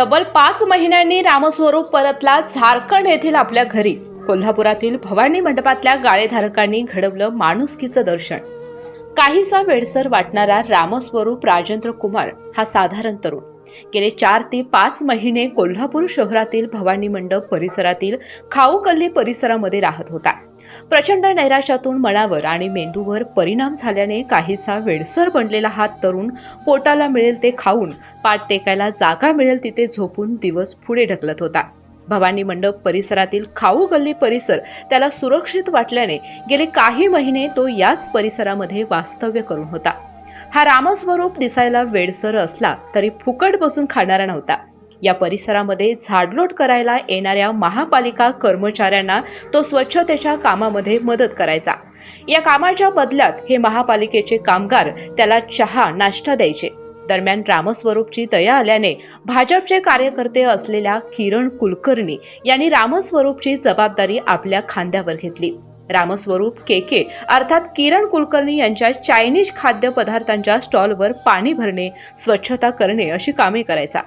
तब्बल पाच महिन्यांनी रामस्वरूप परतला झारखंड येथील आपल्या घरी. कोल्हापुरातील भवानी मंडपातल्या गाळेधारकांनी घडवलं माणुसकीचं दर्शन. काहीसा वेडसर वाटणारा रामस्वरूप राजेंद्र कुमार हा साधारण तरुण. गेले चार ते पाच महिने कोल्हापूर शहरातील भवानी मंडप परिसरातील खाऊकल्ली परिसरामध्ये राहत होता. प्रचंड नैराश्यातून मनावर आणि मेंदूवर परिणाम झाल्याने काहीसा वेडसर बनलेला हा तरुण पोटाला मिळेल ते खाऊन पाठ टेकायला जागा मिळेल तिथे झोपून दिवस पुढे ढकलत होता. भवानी मंडप परिसरातील खाऊ गल्ली परिसर त्याला सुरक्षित वाटल्याने गेले काही महिने तो याच परिसरामध्ये वास्तव्य करून होता. हा रामस्वरूप दिसायला वेडसर असला तरी फुकट बसून खाणारा नव्हता. या परिसरामध्ये झाडलोट करायला येणाऱ्या महापालिका कर्मचाऱ्यांना तो स्वच्छतेच्या कामामध्ये मदत करायचा. या कामाच्या बदल्यात हे महापालिकेचे कामगार त्याला चहा नाश्ता द्यायचे. दरम्यान रामस्वरूपची दया आल्याने भाजपचे कार्यकर्ते असलेल्या किरण कुलकर्णी यांनी रामस्वरूपची जबाबदारी आपल्या खांद्यावर घेतली. रामस्वरूप के के अर्थात किरण कुलकर्णी यांच्या चायनीज खाद्यपदार्थांच्या स्टॉलवर पाणी भरणे स्वच्छता करणे अशी कामे करायचा.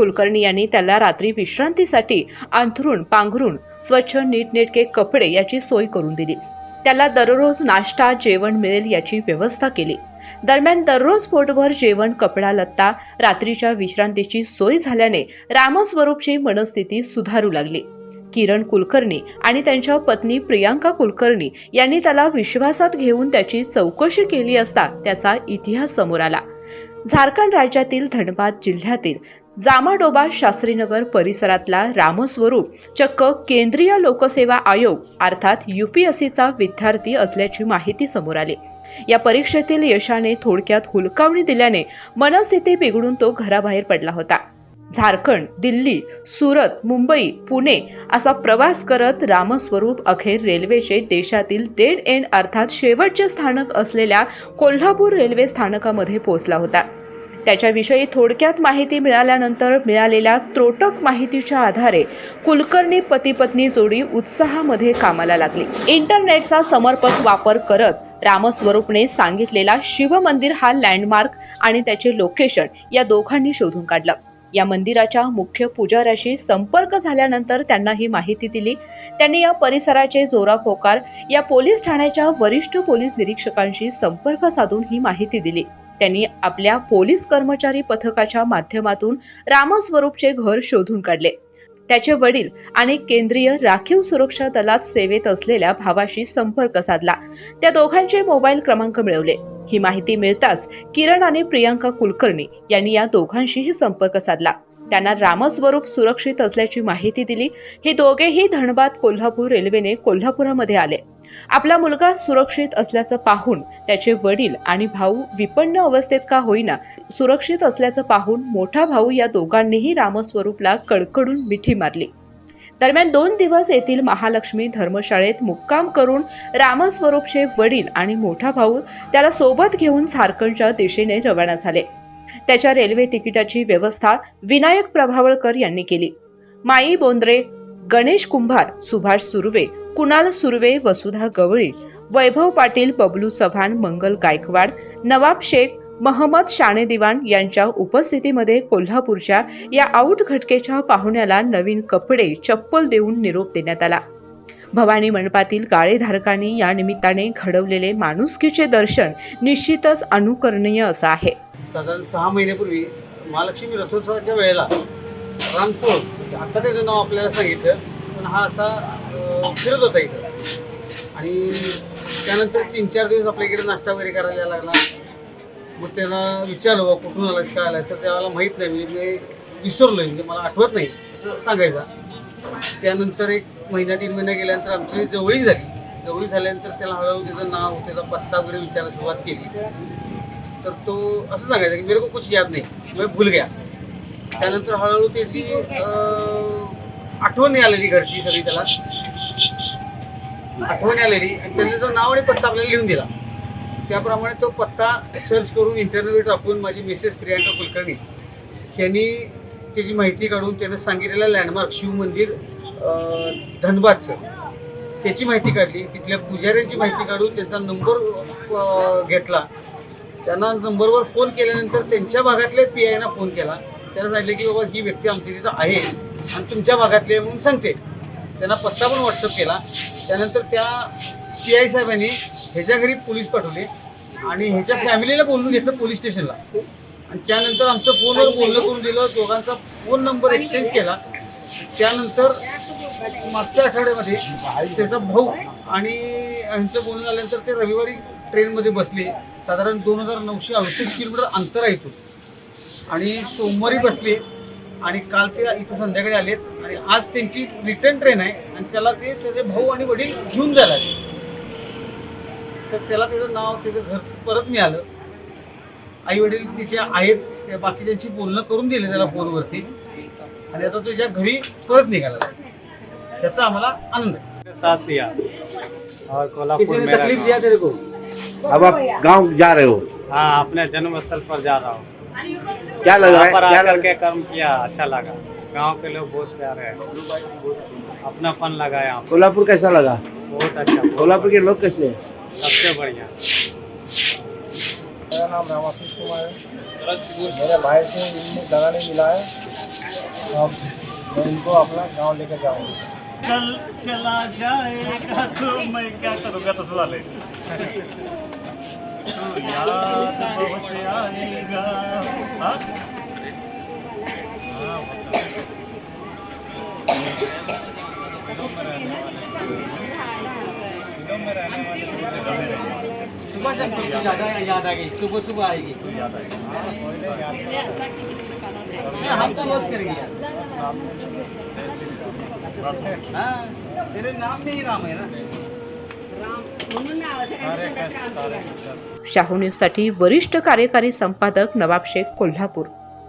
कुलकर्णी यांनी त्याला रात्री विश्रांतीसाठी अंथरून पांघरून स्वच्छ नीटनेटके कपडे याची सोय करून दिली. त्याला दररोज नाश्ता जेवण मिळेल याची व्यवस्था केली. दरम्यान दररोज पोटभर जेवण कपडा लत्ता रात्रीच्या विश्रांतीची सोय झाल्याने रामस्वरूपची मनस्थिती सुधारू लागली. किरण कुलकर्णी आणि त्यांच्या पत्नी प्रियांका कुलकर्णी यांनी त्याला विश्वासात घेऊन त्याची चौकशी केली असता त्याचा इतिहास समोर आला. झारखंड राज्यातील धनबाद जिल्ह्यातील जामाडोबा शास्त्रीनगर परिसरातला रामस्वरूप चक्क केंद्रीय लोकसेवा आयोग अर्थात युपीएससीचा विद्यार्थी असल्याची माहिती समोर आली. या परीक्षेतील यशाने थोडक्यात हुलकावणी दिल्याने मनस्थिती बिघडून तो घराबाहेर पडला होता. झारखंड दिल्ली सुरत मुंबई पुणे असा प्रवास करत रामस्वरूप अखेर रेल्वेचे देशातील डेड एंड अर्थात शेवटचे स्थानक असलेल्या कोल्हापूर रेल्वे स्थानकामध्ये पोहोचला होता. त्याच्याविषयी थोडक्यात माहिती मिळाल्यानंतर मिळालेल्या त्रोटक माहितीच्या आधारे कुलकर्णी पतीपत्नी जोडी उत्साहामध्ये कामाला लागली. इंटरनेटचा समर्पक वापर करत रामस्वरूपने सांगितलेला शिवमंदिर हा लँडमार्क आणि त्याचे लोकेशन या दोघांनी शोधून काढलं. या मंदिराच्या मुख्य पुजाऱ्याशी संपर्क झाल्यानंतर त्यांना ही माहिती दिली. त्यांनी या परिसराचे जोराफोकार या पोलीस ठाण्याच्या वरिष्ठ पोलीस निरीक्षकांशी संपर्क साधून ही माहिती दिली. त्यांनी आपल्या पोलीस कर्मचारी पथकाच्या माध्यमातून रामस्वरूपचे घर शोधून काढले. त्याचे वडील आणि केंद्रीय राखीव सुरक्षा दलात सेवेत असलेल्या भावाशी संपर्क साधला. त्या दोघांचे मोबाईल क्रमांक मिळवले. ही माहिती मिळताच किरण आणि प्रियांका कुलकर्णी यांनी या दोघांशीही संपर्क साधला. त्यांना रामस्वरूप सुरक्षित असल्याची माहिती दिली. हे दोघेही धनबाद कोल्हापूर रेल्वेने कोल्हापुरामध्ये आले. आपला मुलगा सुरक्षित असल्याचं पाहून त्याचे वडील आणि भाऊ विपन्न अवस्थेत का होईना सुरक्षित असल्याचं पाहून मोठा भाऊ या दोघांनीही रामस्वरूपला कडकडून मिठी मारली. दरम्यान दोन दिवस येथील महालक्ष्मी धर्मशाळेत मुक्काम करून रामस्वरूपचे वडील आणि मोठा भाऊ त्याला सोबत घेऊन झारखंडच्या दिशेने रवाना झाले. त्याच्या रेल्वे तिकिटाची व्यवस्था विनायक प्रभावळकर यांनी केली. माई बोंद्रे गणेश कुंभार सुभाष सुर्वे कुणाल सुर्वे वसुधा गवळी वैभव पाटील बबलू चव्हाण मंगल गायकवाड नवाब शेख महम्मद शाणे दिवाण यांच्या उपस्थितीमध्ये कोल्हापूरच्या या आऊट घटकेच्या पाहुण्याला नवीन कपडे चप्पल देऊन निरोप देण्यात आला. भवानी मंडपातील गाळेधारकांनी या निमित्ताने घडवलेले माणुसकीचे दर्शन निश्चितच अनुकरणीय असं आहे. साधारण सहा महिन्यापूर्वी महालक्ष्मी रथोत्सवाच्या वेळेला रामपूर आता त्याचं नाव आपल्याला सांगितलं पण हा असा अं, फिरत होता इथं. आणि त्यानंतर तीन चार दिवस आपल्या इकडे नाश्ता वगैरे करायला लागला. मग त्याला विचारलं बा कुठून आला काय आला तर त्याला माहीत नाही म्हणजे मी विसरलोय म्हणजे मला आठवत नाही असं सांगायचा. त्यानंतर एक महिना तीन महिना गेल्यानंतर आमची जवळी झाली. जवळी झाल्यानंतर त्याला हळूहळू त्याचं नाव त्याचा पत्ता वगैरे विचारायला सुरुवात केली. तर तो असं सांगायचा की मेरे को कुछ याद नाही मैं भूल गया. त्यानंतर हळूहळू त्याची आठवण आलेली घरची सगळी त्याला. आठवण आलेली आणि त्याने जो नाव आणि पत्ता आपल्याला लिहून दिला. त्याप्रमाणे तो पत्ता सर्च करून इंटरनेटवर टाकून माझी मिसेस प्रियांका कुलकर्णी यांनी त्याची माहिती काढून त्यानं सांगितलेलं लँडमार्क शिवमंदिर धनबादचं. त्याची माहिती काढली. तिथल्या पुजाऱ्यांची माहिती काढून त्यांचा नंबर घेतला. त्यांना नंबरवर फोन केल्यानंतर त्यांच्या भागातल्या पी आयना फोन केला. त्याला सांगितलं की बाबा ही व्यक्ती आमची तिथं आहे आणि तुमच्या भागातली आहे म्हणून सांगते. त्यांना पत्ता पण व्हॉट्सअप केला. त्यानंतर त्या पी आय साहेबांनी ह्याच्या घरी पोलीस पाठवले आणि ह्याच्या फॅमिलीला बोलून घेतलं पोलीस स्टेशनला. आणि त्यानंतर आमचं फोनवर बोलणं करून दिलं दोघांचा फोन नंबर एक्सचेंज केला. त्यानंतर मागच्या आठवड्यामध्ये त्याचा भाऊ आणि यांचं बोलणं आल्यानंतर ते रविवारी ट्रेनमध्ये बसले. साधारण दोन हजार नऊशे अडतीस किलोमीटर अंतर आहे तो आणि सोमवारी बसले आणि काल ते इथं संध्याकाळी आलेत आणि आज त्यांची रिटर्न ट्रेन आहे आणि त्याला ते त्याचे भाऊ आणि वडील घेऊन जायला. तर त्याला त्याचं नाव त्याचं घर परत मिळालं. आई वडील तिचे आहेत ते बाकीच्यांशी बोलणं करून दिले त्याला फोनवरती. आणि आता त्याच्या घरी परत निघाला. त्याचा आम्हाला आनंद आहे. साथ दिया. और कोल्हापुर में रहा। तेरे को? अब आप गांव जा रहे हो। हाँ अपने जन्म स्थल पर जा रहा हूँ। क्या लग रहा है? क्या लग के कर्म किया अच्छा लगा। गाँव के लोग बहुत प्यारे हैं। अपनापन लगा यहाँ कोल्हापुर कैसा लगा? बहुत अच्छा कोल्हापुर के लोग कैसे हैं? सबसे बढ़िया। मेरा नाम रामाशीष कुमार है। मेरे भाई से इनमें दगा नहीं मिला है। अब मैं इनको अपना गाँव लेकर जाऊँगा। कल चला जाएगा तो मैं क्या करूँगा? तसं झालंय तू याद सुबह शाम आ याद गई सुबह सुबह आएगी याद आएगा हम तो रोज करेंगे यार हाँ तेरे नाम में ही राम है ना शाहू न्यूजसाठी वरिष्ठ कार्यकारी संपादक नवाब शेख कोल्हापूर.